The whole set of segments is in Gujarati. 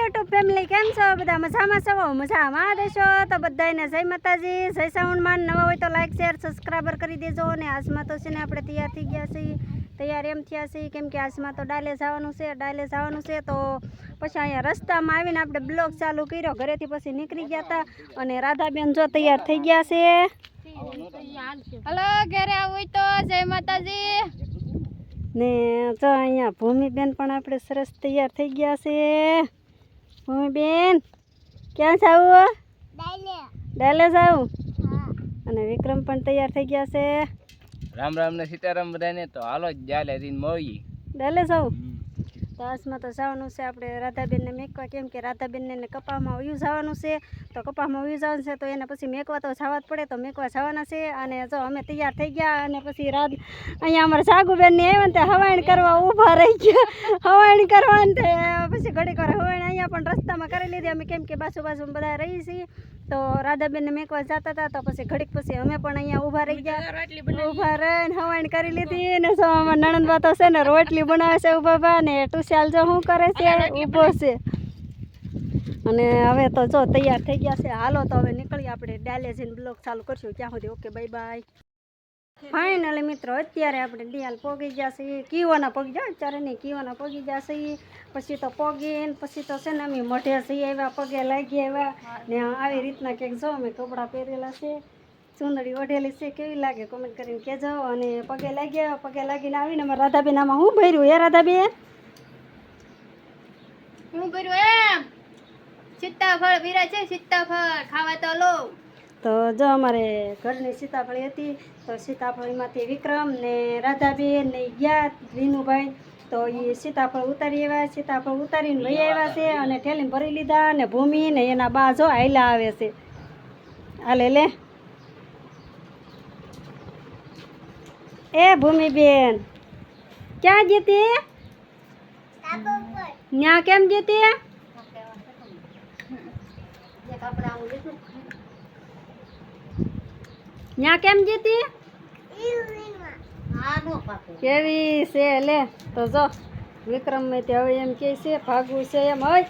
યુટ્યુબ ફેમિલી કેમ છો? બધા મજામાં છો? મજામાં દેશો તો બધાને જય માતાજી જય સાઉન્ડમાં નવા હોય તો લાઈક શેર સબસ્ક્રાઈબર કરી દેજો. અને આજમાં તો છે ને આપણે તૈયાર થઈ ગયા છીએ. તૈયાર એમ થયા છીએ કેમ કે આજમાં તો ડાલે જવાનું છે ડાલે જવાનું છે. તો પછી અહીંયા રસ્તામાં આવીને આપણે બ્લોગ ચાલુ કર્યો. ઘરેથી પછી નીકળી ગયા હતા અને રાધાબેન જો તૈયાર થઈ ગયા છે. હલો ઘરે આવું તો જય માતાજી. ને જો અહીંયા ભૂમિબેન પણ આપણે સરસ તૈયાર થઈ ગયા છે. ભૂમિબેન ક્યાં જાવું ડાલે જાવું? અને વિક્રમ પણ તૈયાર થઈ ગયા છે. રામ રામ ને સીતારામ બધાને તો હાલો જ જાલે રીન મળીએ ડાલે જાવું? તો તો જવાનું છે આપણે રાધાબેનને મેકવા. કેમ કે રાધાબેનને ને કપામાં વયું જવાનું છે. તો કપામાં વયું જવાનું છે તો એને પછી મેકવા તો જવા જ પડે. તો મેકવા જવાના છે. અને જો અમે તૈયાર થઈ ગયા અને પછી રાત અહીંયા અમારા સાગુબેનની આવ્યા ને તે હવાઈણ કરવા ઊભા રહી ગયા. હવાઈણ કરવા ને તે પછી ઘડીક વાર હવાઈણ અહીંયા કરી લીધી. અમે કેમ કે બાજુ બાજુ બધા રહી છીએ. તો રાધાબેનને મેકવા જતા હતા તો પછી ઘડીક પછી અમે પણ અહીંયા ઊભા રહી ગયા. ઊભા રહીને હવાઈણ કરી લીધી ને નણંદબા તો છે ને રોટલી બનાવે છે ઊભા ભા ને ટુશાલ જો શું કરે છે ઊભો છે. અને હવે તો જો તૈયાર થઈ ગયા છે. હાલો તો હવે નીકળીએ આપણે. ડાયલેજીન બ્લોક બ્લોગ ચાલુ કરશું. ત્યાં સુધી ઓકે બાય બાય ફાઇનલી મિત્રો, અત્યારે આપણે ડિયાલ પોગી ગયા કીઓના પોગી જાય, અત્યારે નહીં, કીવાના પોગી છીએ પછી તો પોગીને, પછી તો છે ને અમે મઢે છીએ, એવા પગે લાગી એવા. ને આવી રીતના કંઈક જો અમે કપડાં પહેરેલા છે. ચૂંદડી ઓઢેલી છે. કેવી લાગે કોમેન્ટ કરીને કહેજો. અને પગે લાગી આવ્યા પગે લાગીને આવીને અમારે રાધાબેન આમાં શું ભર્યું હે, રાધાબેન? હું કર્યું એમ? સીતાફળ, વિરા છે, સીતાફળ. ખાવા તો લો. તો જો અમારે ઘરની સીતાફળી હતી, તો સીતાફળીમાંથી વિક્રમ ને રાધાબેન ને ગયા વિનુભાઈ તો એ સીતાફળ ઉતારી આવ્યા, સીતાફળ ઉતારીને લઈ આવ્યા છે અને ઠેલીને ભરી લીધા ને ભૂમિ ને એના બા જો હાયલા આવે છે. હાલે લે. એ ભૂમિબેન, ક્યાં જતી ત્યાં કેમ જતી ત્યાં કેમ જીતી? કેવી છે લે તો જો વિક્રમ મેં હવે એમ કે છે ભાગવું છે એમ હોય.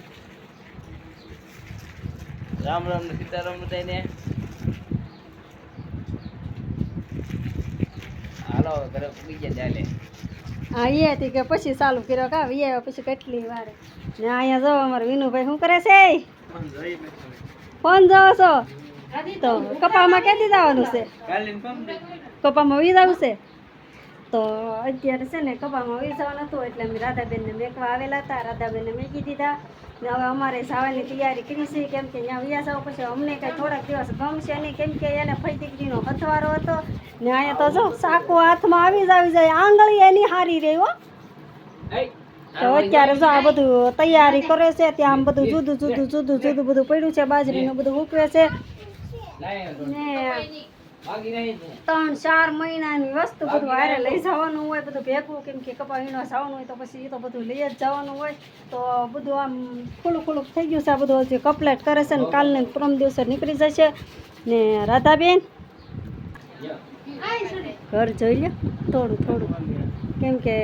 રામ રામ ને સીતારામ બધાને હાલો ઘરે પૂગી ગયા ચાલે હા એ હતી કે પછી ચાલુ કર્યો કા વી પછી કેટલી વાર. ને અહીંયા જો અમારે વિનુભાઈ શું કરે છે? ફોન જોવો છો? તો કપામાં ક્યાંથી જવાનું છે? કપામાં વી જવું છે? તો અત્યારે છે ને કપામાં વી જવાનું હતું એટલે અમે રાધાબેનને મેકવા આવેલા હતા. રાધાબેનને મેકી દીધા. ને હવે અમારે સાવાની તૈયારી કરી છે. કેમ કે ત્યાં વ્યા જાવ પછી અમને કંઈ થોડાક દિવસ ગમશે નહીં. કેમ કે એને ફઈ દીકરીનો હથવારો હતો. ને અહીંયા તો જો સાકો હાથમાં આવી જ આવી જાય. આંગળી એની હારી રહી હો. તો અત્યારે જો આ બધું તૈયારી કરે છે. ત્યાં આમ બધું જુદું જુદું જુદું જુદું બધું પડ્યું છે. બાજરીનું બધું ઉકવે છે. ત્રણ ચાર મહિનાની વસ્તુ બધું હારે લઈ જવાનું હોય બધું ભેગું કેમ કે કપા વીણવા જવાનું હોય તો પછી એ તો બધું લઈ જ જવાનું હોય. તો બધું આમ ખુલ્લું ખુલ્લું થઈ ગયું છે આ બધું હજી કપલેટ કરે છે ને કાલને પ્રમ દિવસે નીકળી જશે. ને રાધાબેન? ઘર જોઈ લે થોડું થોડું. કેમ કે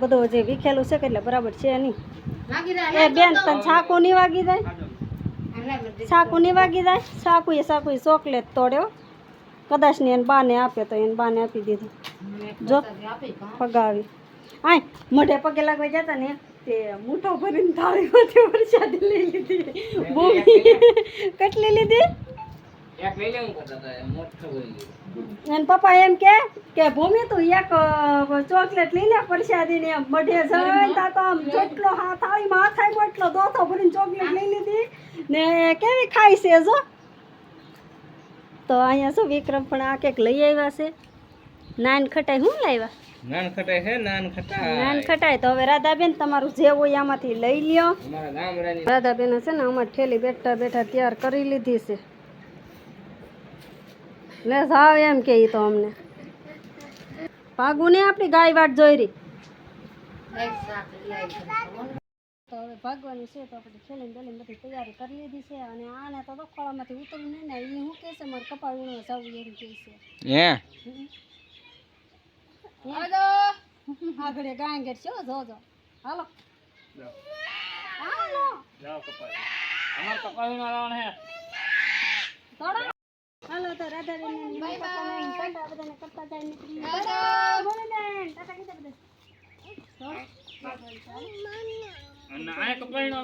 બધું જે વિખેલું છે કે એટલે બરાબર છે નહીં. એ બેન તને છાકું નહીં વાગી જાય? છાકુ નહીં વાગી જાય. સાકુએ એ છાકુ ચોકલેટ તોડ્યો. કદાચ ને એને બાને આપે તો એને બાને આપી દીધું. જો પગાવી. આય મોઢે પગે લાગવા જતા ને તે મૂઠો ભરીને થાળીમાંથી વરસાદી લઈ લીધી. ભૂમિ. કેટલી લીધી? અને પપ્પા એમ કે કે ભૂમિ તું એક ચોકલેટ લઈ લે પરસાદી ને એમ. મઢે જઈને તો આમ ચોટલો હા થાળીમાં હાથ આવ્યો એટલો દોથો ભરીને ચોકલેટ લઈ લીધી. ને કેવી ખાય છે જો? તો અહીંયા શું વિક્રમ પણ આ કંઈક લઈ આવ્યા છે. નાન ખટાઈ શું લાવ્યા? નાન ખટાઈ તો હવે રાધાબેન તમારું જે હોય આમાંથી લઈ લ્યો. રાધાબેન છે ને અમારે ઠેલી બેઠા બેઠા તૈયાર કરી લીધી છે. લે સાવ એમ કે તો અમને. ભાગું ને આપણી ગાય વાટ જોઈ રહી. તો હવે ભાગવાનું છે તો આપણે ખેલીને બેલીને બધી તૈયારી કરી લીધી છે અને આને તો દખવાળામાંથી ઉતરવું નહીં ને એ શું કહે છે મારે કપાળ વીણવા જવું એમ કહે છે. હે? આગળ ગાય ઘેર છે હો, જો જો. હાલો. હાલો. જાઓ કપાસ અમાર કપાસ વીણવા લાવવાનું હે હાલો તો રાધાબેન ને મમ્મી ટાટા બધાને કરતા જાય નીકળી દાદા ભોળીબેન, ટાટા કીધા બધા. કપાસ વીણવા